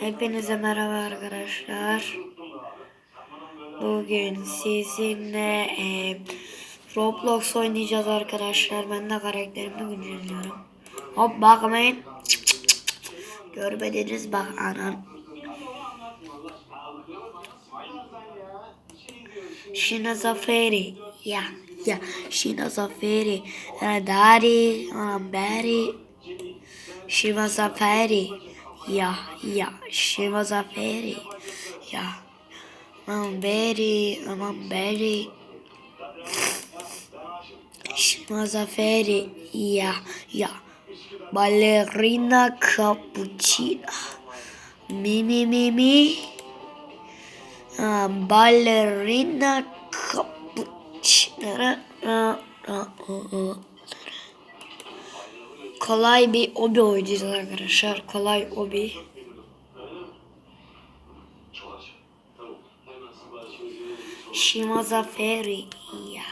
Hepinize merhaba arkadaşlar. Bugün sizinle e, Roblox oynayacağız arkadaşlar. Ben de karakterimi güncelliyorum. Hop bakmayın. Çıp çıp çıp. Görmediniz bak anam. Shinazaferi. Ya ya Shinazaferi. Daddy. Anam Barry. She was a fairy. Yeah, yeah, she was a fairy. Yeah. I'm very, I'm very. She was a fairy. Yeah, yeah. Ballerina cappuccina. Me, me, me, me. Uh, ballerina cappuccina. Kolay bir obi oynayacağız arkadaşlar. Kolay obi. Shimaza ya.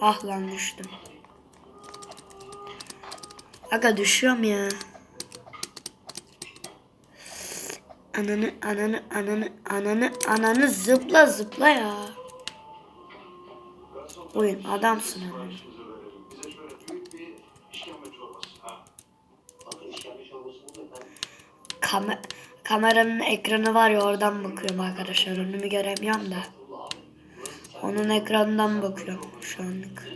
Ah lan düştüm. Aga düşüyorum ya. Ananı ananı ananı ananı ananı zıpla zıpla ya. Oyun adamsın ananı. Kame kameranın ekranı var ya oradan bakıyorum arkadaşlar. Önümü göremiyorum da. Onun ekranından bakıyorum şu anlık.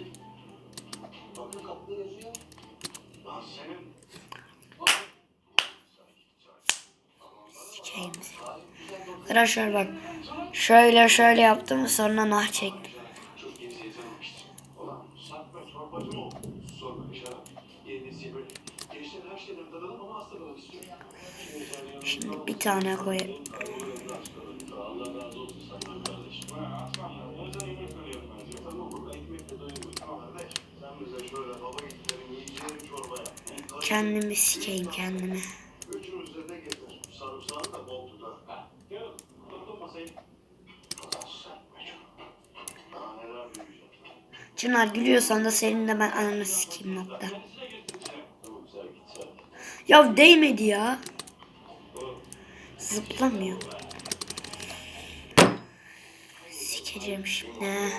Sikeyim. Arkadaşlar bak. Şöyle şöyle yaptım sonra nah çektim. Şimdi bir tane koy. Kendimi sikeyim kendimi. Çınar gülüyorsan da senin de ben ananı sikeyim nokta. Ya değmedi ya. Zıplamıyor. Sikeceğim şimdi.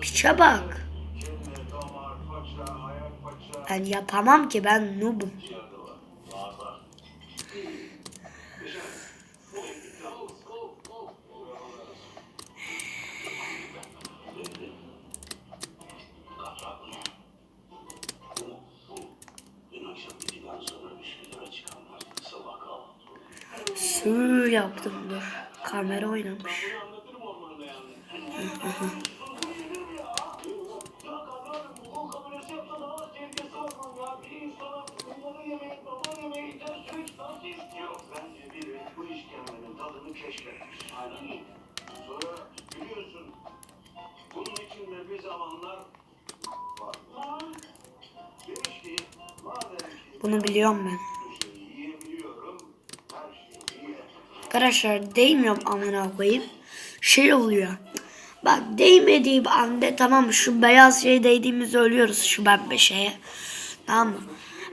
Piçe bak. Ben yapamam ki ben noobum. Demiş ki madem ki Bunu biliyorum ben. Arkadaşlar değmiyorum amına koyayım. Şey oluyor. Bak değmediğim anda tamam? Şu beyaz şey değdiğimizde ölüyoruz şu pembe şeye. Tamam mı?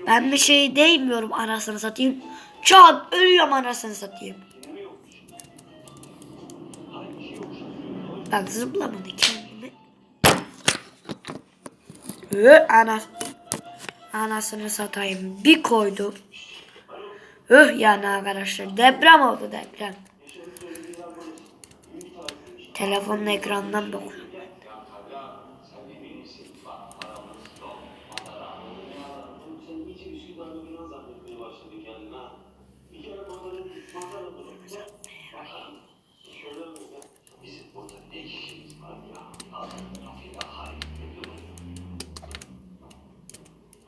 Ben bir şey değmiyorum anasını satayım. Çat ölüyorum anasını satayım. Bak zıplamadı kendimi. Hı, ana, anasını satayım. Bir koydu. Öh yani arkadaşlar deprem oldu deprem. Telefonun ekranından bakıyorum.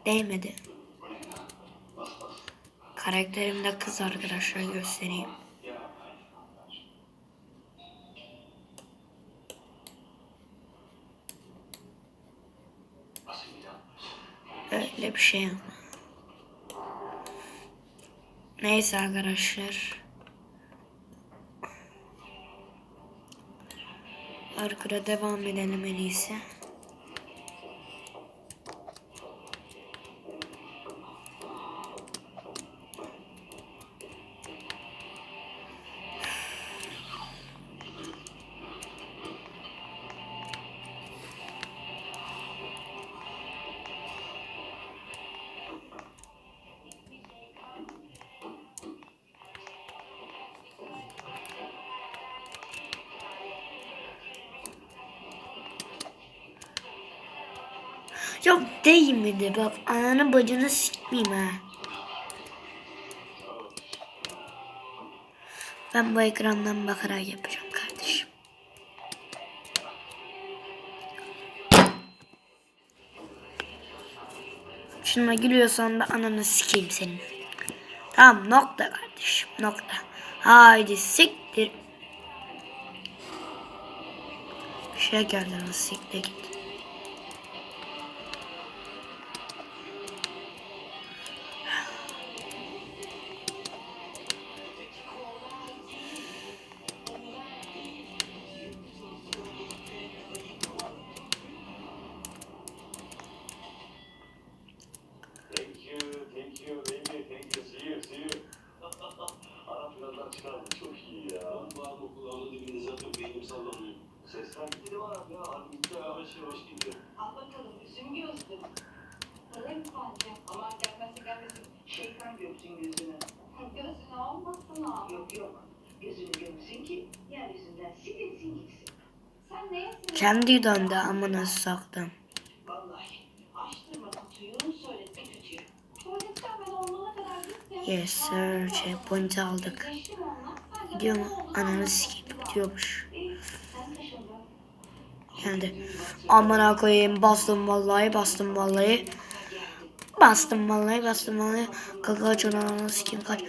Değmedi. Karakterim de kız arkadaşlar göstereyim. Öyle bir şey. Neyse arkadaşlar. Arkada devam edelim en iyisi. Yok değil mi de bak ananı bacını sikmeyeyim ha. Ben bu ekrandan bakarak yapacağım kardeşim. Şuna gülüyorsan da ananı sikeyim senin. Tamam nokta kardeşim nokta. Haydi siktir. Lan siktir git. Sallanıyor. Sesler var abi ya, gitti yavaş yavaş gidiyor. Al bakalım üzüm gözlüm. Alayım bence. Aman gelmezse gelmesin. Şeytan yüzünü. Gözünü olmasın abi. Yok yok. Gözünü görsün ki yeryüzünden silinsin gitsin. Sen neye sinirlendin? Kendi döndü amına soktum. Vallahi. Açtırma kutuyu, söyletme. Yes sir. Checkpoint aldık. Gidiyor mu? Ananı sikeyim. Taşındın. Geldi. Amına koyayım bastım vallahi bastım vallahi. Bastım vallahi bastım vallahi. Kaka kaç onu ananı kaç.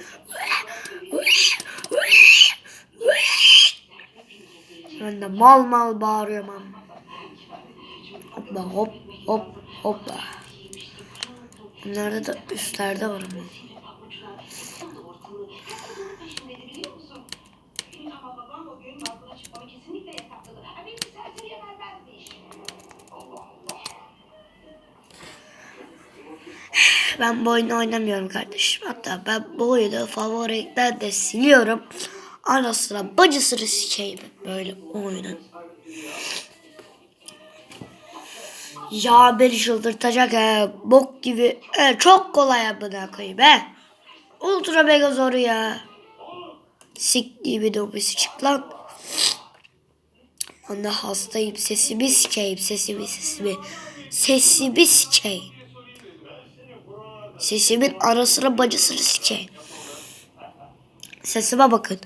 Ben de mal mal bağırıyorum ama. Hopla hop hop hopla. Bunlarda da üstlerde var ama. Ben bu oyunu oynamıyorum kardeşim. Hatta ben bu oyunu favorilikten de siliyorum. Ara sıra bacı sıra sikeyim böyle oyunun. Ya beni çıldırtacak he. Bok gibi. He, çok kolay amına koyayım he. Ultra mega zor ya. Siktiği bir dobisi çık lan. Onda hastayım. Sesimi sikeyim. Sesimi sesimi. Sesimi sikeyim. Sesimin arasına bacısını sikeyim. Sesime bakın.